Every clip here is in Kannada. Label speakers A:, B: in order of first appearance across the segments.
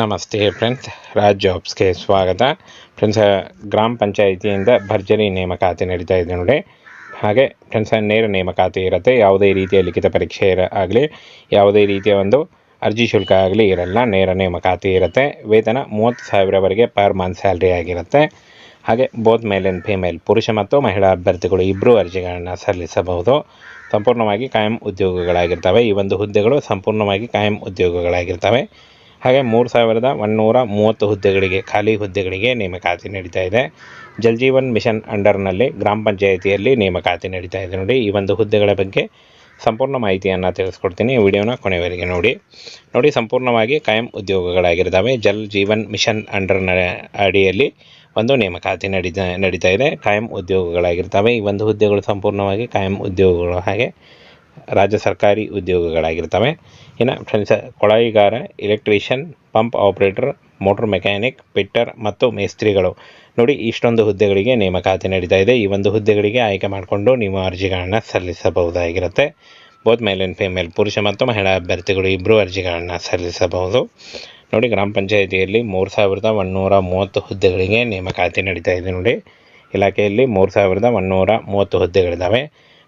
A: ನಮಸ್ತೆ ಫ್ರೆಂಡ್ಸ್ ರಾಜ್ ಜಾಬ್ಸ್ಗೆ ಸ್ವಾಗತ. ಫ್ರೆಂಡ್ಸ್ ಗ್ರಾಮ ಪಂಚಾಯಿತಿಯಿಂದ ಭರ್ಜರಿ ನೇಮಕಾತಿ ನಡೀತಾ ಇದೆ ನೋಡಿ. ಹಾಗೆ ಫ್ರೆಂಡ್ಸ್ ನೇರ ನೇಮಕಾತಿ ಇರುತ್ತೆ. ಯಾವುದೇ ರೀತಿಯ ಲಿಖಿತ ಪರೀಕ್ಷೆ ಇರ ಆಗಲಿ, ಯಾವುದೇ ರೀತಿಯ ಒಂದು ಅರ್ಜಿ ಶುಲ್ಕ ಆಗಲಿ ಇರಲ್ಲ. ನೇರ ನೇಮಕಾತಿ ಇರುತ್ತೆ. ವೇತನ ಮೂವತ್ತು ಸಾವಿರವರೆಗೆ ಪರ್ ಮಂತ್ ಸ್ಯಾಲ್ರಿ ಆಗಿರುತ್ತೆ. ಹಾಗೆ ಬೋತ್ ಮೇಲ್ ಆ್ಯಂಡ್ ಫಿಮೇಲ್ ಪುರುಷ ಮತ್ತು ಮಹಿಳಾ ಅಭ್ಯರ್ಥಿಗಳು ಇಬ್ಬರೂ ಅರ್ಜಿಗಳನ್ನು ಸಲ್ಲಿಸಬಹುದು. ಸಂಪೂರ್ಣವಾಗಿ ಕಾಯಂ ಉದ್ಯೋಗಗಳಾಗಿರ್ತವೆ. ಈ ಒಂದು ಹುದ್ದೆಗಳು ಸಂಪೂರ್ಣವಾಗಿ ಕಾಯಂ ಉದ್ಯೋಗಗಳಾಗಿರ್ತವೆ. ಹಾಗೆ ಮೂರು ಸಾವಿರದ ಒಂದುನೂರ ಮೂವತ್ತು ಹುದ್ದೆಗಳಿಗೆ, ಖಾಲಿ ಹುದ್ದೆಗಳಿಗೆ ನೇಮಕಾತಿ ನಡೀತಾ ಇದೆ. ಜಲ್ ಜೀವನ್ ಮಿಷನ್ ಅಂಡರ್ನಲ್ಲಿ ಗ್ರಾಮ ಪಂಚಾಯಿತಿಯಲ್ಲಿ ನೇಮಕಾತಿ ನಡೀತಾ ಇದೆ ನೋಡಿ. ಈ ಒಂದು ಹುದ್ದೆಗಳ ಬಗ್ಗೆ ಸಂಪೂರ್ಣ ಮಾಹಿತಿಯನ್ನು ತಿಳಿಸ್ಕೊಡ್ತೀನಿ. ವಿಡಿಯೋನ ಕೊನೆವರೆಗೆ ನೋಡಿ. ನೋಡಿ, ಸಂಪೂರ್ಣವಾಗಿ ಕಾಯಂ ಉದ್ಯೋಗಗಳಾಗಿರ್ತವೆ ಜಲ್ ಜೀವನ್ ಮಿಷನ್ ಅಂಡರ್ನ ಅಡಿಯಲ್ಲಿ ಒಂದು ನೇಮಕಾತಿ ನಡೀತಾ ನಡೀತಾ ಇದೆ. ಕಾಯಂ ಉದ್ಯೋಗಗಳಾಗಿರ್ತವೆ. ಈ ಒಂದು ಹುದ್ದೆಗಳು ಸಂಪೂರ್ಣವಾಗಿ ಕಾಯಂ ಉದ್ಯೋಗಗಳು. ಹಾಗೆ ರಾಜ್ಯ ಸರ್ಕಾರಿ ಉದ್ಯೋಗಗಳಾಗಿರ್ತವೆ. ಇನ್ನು friends ಕೊಳಾಯಿಗಾರ electrician pump operator motor mechanic fitter ಮತ್ತು ಮೇಸ್ತ್ರಿಗಳು. ನೋಡಿ, ಇಷ್ಟೊಂದು ಹುದ್ದೆಗಳಿಗೆ ನೇಮಕಾತಿ ನಡೀತಾ ಇದೆ. ಈ ಒಂದು ಹುದ್ದೆಗಳಿಗೆ ಆಯ್ಕೆ ಮಾಡಿಕೊಂಡು ನೀವು ಅರ್ಜಿಗಳನ್ನು ಸಲ್ಲಿಸಬಹುದಾಗಿರುತ್ತೆ. ಬೋತ್ ಮೇಲ್ ಆ್ಯಂಡ್ ಫಿಮೇಲ್ ಪುರುಷ ಮತ್ತು ಮಹಿಳಾ ಅಭ್ಯರ್ಥಿಗಳು ಇಬ್ಬರು ಅರ್ಜಿಗಳನ್ನು ಸಲ್ಲಿಸಬಹುದು. ನೋಡಿ, ಗ್ರಾಮ ಪಂಚಾಯಿತಿಯಲ್ಲಿ ಮೂರು ಸಾವಿರದ ಒಂದುನೂರ ಮೂವತ್ತು ಹುದ್ದೆಗಳಿಗೆ ನೇಮಕಾತಿ ನಡೀತಾ ಇದೆ ನೋಡಿ. ಇಲಾಖೆಯಲ್ಲಿ ಮೂರು ಸಾವಿರದ ಒನ್ನೂರ ಮೂವತ್ತು ಹುದ್ದೆಗಳಿದ್ದಾವೆ.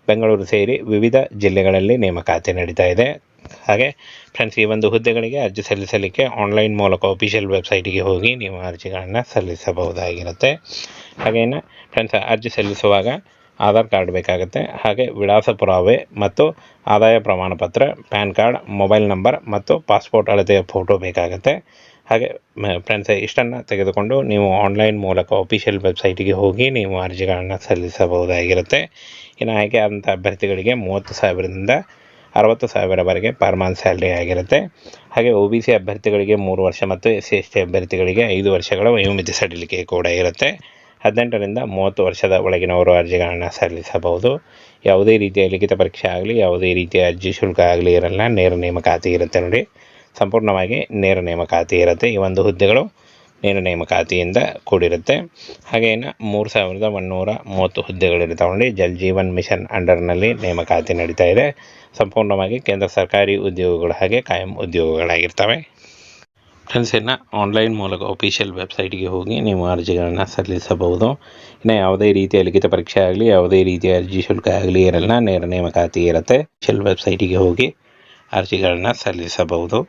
A: ಬೆಂಗಳೂರು ಸೇರಿ ವಿವಿಧ ಜಿಲ್ಲೆಗಳಲ್ಲಿ ನೇಮಕಾತಿ ನಡೀತಾ ಇದೆ. ಹಾಗೆ ಫ್ರೆಂಡ್ಸ್ ಈ ಒಂದು ಹುದ್ದೆಗಳಿಗೆ ಅರ್ಜಿ ಸಲ್ಲಿಸಲಿಕ್ಕೆ ಆನ್ಲೈನ್ ಮೂಲಕ ಅಫಿಷಿಯಲ್ ವೆಬ್ಸೈಟಿಗೆ ಹೋಗಿ ನೀವು ಅರ್ಜಿಗಳನ್ನು ಸಲ್ಲಿಸಬಹುದಾಗಿರುತ್ತೆ. ಹಾಗೇನು ಫ್ರೆಂಡ್ಸ್ ಅರ್ಜಿ ಸಲ್ಲಿಸುವಾಗ ಆಧಾರ್ ಕಾರ್ಡ್ ಬೇಕಾಗುತ್ತೆ. ಹಾಗೆ ವಿಳಾಸ ಪುರಾವೆ ಮತ್ತು ಆದಾಯ ಪ್ರಮಾಣಪತ್ರ, ಪ್ಯಾನ್ ಕಾರ್ಡ್, ಮೊಬೈಲ್ ನಂಬರ್ ಮತ್ತು ಪಾಸ್ಪೋರ್ಟ್ ಅಳತೆಯ ಫೋಟೋ ಬೇಕಾಗುತ್ತೆ. ಹಾಗೆ ಫ್ರೆಂಡ್ಸ್ ಇಷ್ಟನ್ನು ತೆಗೆದುಕೊಂಡು ನೀವು ಆನ್ಲೈನ್ ಮೂಲಕ ಅಫಿಷಿಯಲ್ ವೆಬ್ಸೈಟಿಗೆ ಹೋಗಿ ನೀವು ಅರ್ಜಿಗಳನ್ನು ಸಲ್ಲಿಸಬಹುದಾಗಿರುತ್ತೆ. ಇನ್ನು ಆಯ್ಕೆ ಆದಂಥ ಅಭ್ಯರ್ಥಿಗಳಿಗೆ ಮೂವತ್ತು ಸಾವಿರದಿಂದ ಅರವತ್ತು ಸಾವಿರವರೆಗೆ ಪರ್ ಮಂತ್ ಸ್ಯಾಲ್ರಿ ಆಗಿರುತ್ತೆ. ಹಾಗೆ ಒ ಬಿ ಸಿ ಅಭ್ಯರ್ಥಿಗಳಿಗೆ ಮೂರು ವರ್ಷ ಮತ್ತು ಎಸ್ ಸಿ ಎಸ್ ಟಿ ಅಭ್ಯರ್ಥಿಗಳಿಗೆ ಐದು ವರ್ಷಗಳ ವಯೋಮಿತಿ ಸಡಿಲಿಕೆ ಕೂಡ ಇರುತ್ತೆ. ಹದಿನೆಂಟರಿಂದ ಮೂವತ್ತು ವರ್ಷದ ಒಳಗಿನವರು ಅರ್ಜಿಗಳನ್ನು ಸಲ್ಲಿಸಬಹುದು. ಯಾವುದೇ ರೀತಿಯ ಲಿಖಿತ ಪರೀಕ್ಷೆ ಆಗಲಿ, ಯಾವುದೇ ರೀತಿಯ ಅರ್ಜಿ ಶುಲ್ಕ ಆಗಲಿ ಇರಲ್ಲ, ನೇರ ನೇಮಕಾತಿ ಇರುತ್ತೆ ನೋಡಿ. ಸಂಪೂರ್ಣವಾಗಿ ನೇರ ನೇಮಕಾತಿ ಇರುತ್ತೆ. ಈ ಒಂದು ಹುದ್ದೆಗಳು ನೇರ ನೇಮಕಾತಿಯಿಂದ ಕೂಡಿರುತ್ತೆ. ಇನ್ನು ಮೂರು ಸಾವಿರದ ಒಂದುನೂರ ಮೂವತ್ತು ಹುದ್ದೆಗಳಿರ್ತಾವೆ ಜಲ್ ಜೀವನ್ ಮಿಷನ್ ಅಂಡರ್ನಲ್ಲಿ ನೇಮಕಾತಿ ನಡೀತಾ ಇದೆ. ಸಂಪೂರ್ಣವಾಗಿ ಕೇಂದ್ರ ಸರ್ಕಾರಿ ಉದ್ಯೋಗಗಳು ಹಾಗೆ ಕಾಯಂ ಉದ್ಯೋಗಗಳಾಗಿರ್ತವೆ. ಫ್ರೆಂಡ್ಸ್, ಇನ್ನು ಆನ್ಲೈನ್ ಮೂಲಕ ಅಫಿಷಿಯಲ್ ವೆಬ್ಸೈಟ್ಗೆ ಹೋಗಿ ನೀವು ಅರ್ಜಿಗಳನ್ನು ಸಲ್ಲಿಸಬಹುದು. ಇನ್ನು ಯಾವುದೇ ರೀತಿಯ ಲಿಖಿತ ಪರೀಕ್ಷೆ ಆಗಲಿ, ಯಾವುದೇ ರೀತಿಯ ಅರ್ಜಿ ಶುಲ್ಕ ಆಗಲಿ ಇರಲ್ಲ ನೇರ ನೇಮಕಾತಿ ಇರುತ್ತೆ. ಅಫಿಷಿಯಲ್ ವೆಬ್ಸೈಟಿಗೆ ಹೋಗಿ ಅರ್ಜಿಗಳನ್ನು ಸಲ್ಲಿಸಬಹುದು.